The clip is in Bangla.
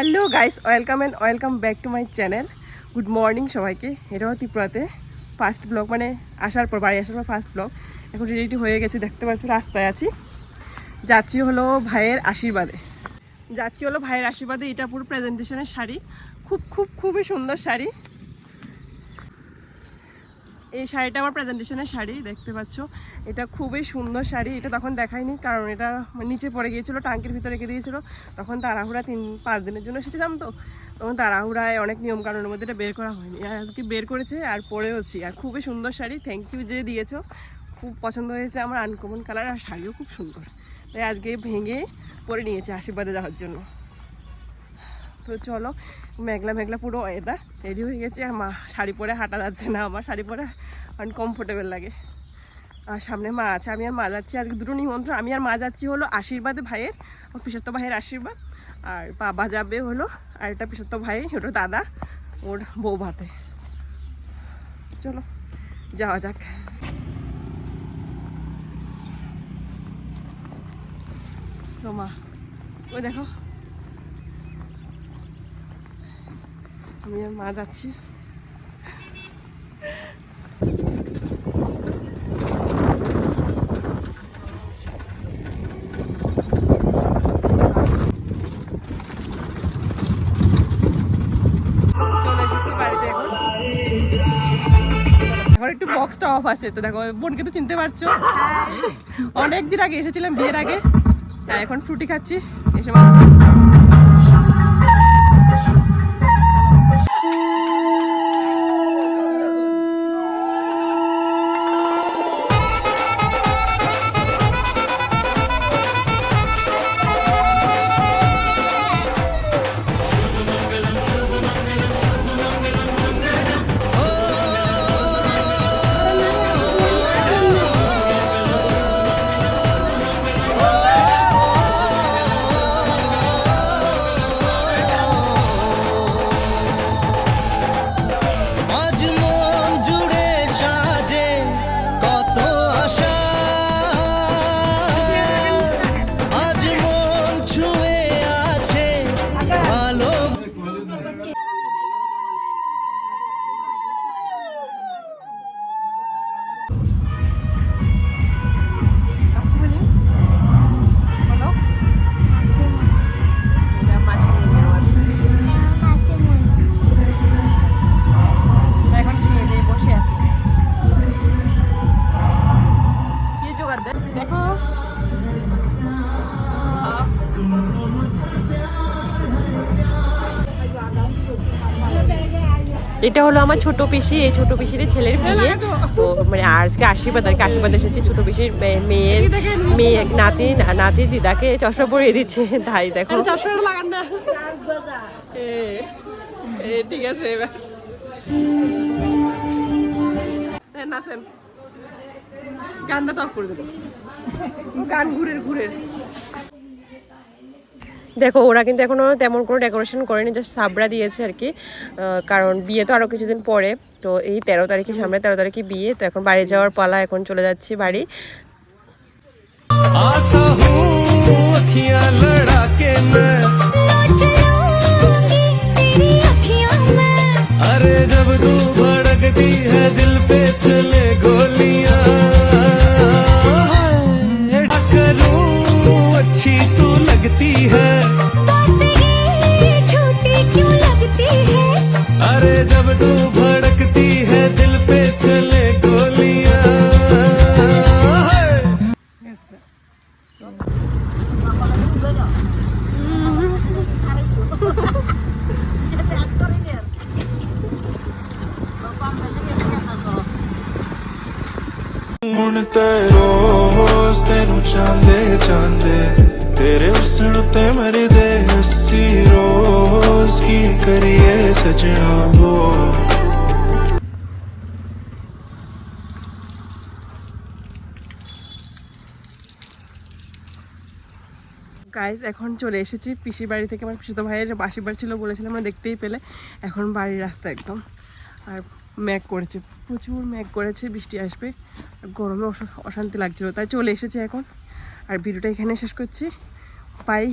Hello guys welcome and welcome back to my channel good morning সবাইকে। এটাও ত্রিপুরাতে ফার্স্ট ব্লগ মানে আসার পর, বাড়ি আসার পর ফার্স্ট ব্লগ এখন রেডি হয়ে গেছে, দেখতে পাচ্ছি, রাস্তায় আছি। যাচ্ছি হলো ভাইয়ের আশীর্বাদে। যাচ্ছি হলো ভাইয়ের আশীর্বাদে এটা পুরো প্রেজেন্টেশনের শাড়ি। খুব খুব, খুবই সুন্দর শাড়ি। এই শাড়িটা আমার প্রেজেন্টেশনের শাড়ি, দেখতে পাচ্ছ। এটা খুবই সুন্দর শাড়ি, এটা তখন দেখায়নি কারণ এটা নিচে পড়ে গিয়েছিল, টাঙ্কির ভিতরে রেখে দিয়েছিল। তখন তাড়াহুড়া তিন, পাঁচ দিনের জন্য এসেছিলাম তো। তখন তাড়াহুড়ায় অনেক নিয়ম কারণের মধ্যে এটা বের করা হয়নি। আর আজকে বের করেছে, আর পরেওছি আর খুবই সুন্দর শাড়ি থ্যাংক ইউ যে দিয়েছ। খুব পছন্দ হয়েছে আমার আনকমন কালার আর শাড়িও খুব সুন্দর। তাই আজকে ভেঙে পরে নিয়েছে আশীর্বাদে যাওয়ার জন্য। তো চলো, মেঘলা মেঘলা পুরো ওয়েদার রেডি হয়ে গেছে। আর মা শাড়ি পরে হাঁটা যাচ্ছে না, আমার শাড়ি পরে আনকমফোর্টেবল লাগে। আর সামনে মা আছে, আমি আর মা যাচ্ছি, আজকে দুটো নিমন্ত্রণ। আমি আর মা যাচ্ছি হলো আশীর্বাদে ভাইয়ের আমার পিসত্ত ভাইয়ের আশীর্বাদ। আর বাবা যাবে হলো আর একটা পিসত্ত ভাই ওটা দাদা, ওর বউ ভাতে। চলো, যাওয়া যাক। তো মা, ওই দেখো আমি আর মা যাচ্ছি। এখন। একটু বক্সটা অফ আছে, তো দেখো, বোনকে তো চিনতে পারছ। অনেক দিন আগে এসেছিলাম বিয়ের আগে। এখন ফ্রুটি খাচ্ছি। এসে এটা হলো আমার ছোট পিসি এই ছোট পিসির ছেলের বিয়ে। তো মানে আজকে আশীর্বাদ আর কি আশীর্বাদ এসেছে ছোট পিসির মেয়ের মেয়ে নাতি নাতি দিদাকে চশমা পরিয়ে দিচ্ছে। তাই দেখো। চশমা লাগান না। ঠিক আছে এবার। নাচেন। গানটা তো অফ করে দেবো। গান ঘুরে ঘুরে দেখো ওরা কিন্তু এখনো তেমন কোনো ডেকোরেশন করেনি জাস্ট সাবরা দিয়েছে আর কি আহ, কারণ বিয়ে তো আরও কিছুদিন পরে তো এই তেরো তারিখে সামনে তেরো তারিখে বিয়ে তো এখন বাড়ি যাওয়ার পালা এখন চলে যাচ্ছি বাড়ি आता हूँ अखियां लड़ा के मैं तू भड़कती है दिल पे चले गोलियां ਹੁਣ ਤੇ ਰੋਜ਼ ਤੈਨੂੰ ਚਾਹੁੰਦੇ ਚਾਹੁੰਦੇ ਤੇਰੇ ਹੁਸਨ ਉੱਤੇ ਮਰਦੇ ਅਸੀਂ ਰੋਜ਼ ਕੀ ਕਰੀਏ ਸਜਣਾ গাইজ এখন চলে এসেছি পিসি বাড়ি থেকে। আমার পিসিত ভাইয়ের বাসি বাড়ি ছিল বলেছিলাম, আমরা দেখতেই পেলে। এখন বাড়ির রাস্তা একদম। আর ম্যাক করেছে। প্রচুর ম্যাক করেছে, বৃষ্টি আসবে। গরমে অশান্তি লাগছিল। তাই চলে এসেছে এখন। আর ভিডিওটা এখানে শেষ করছি। বাই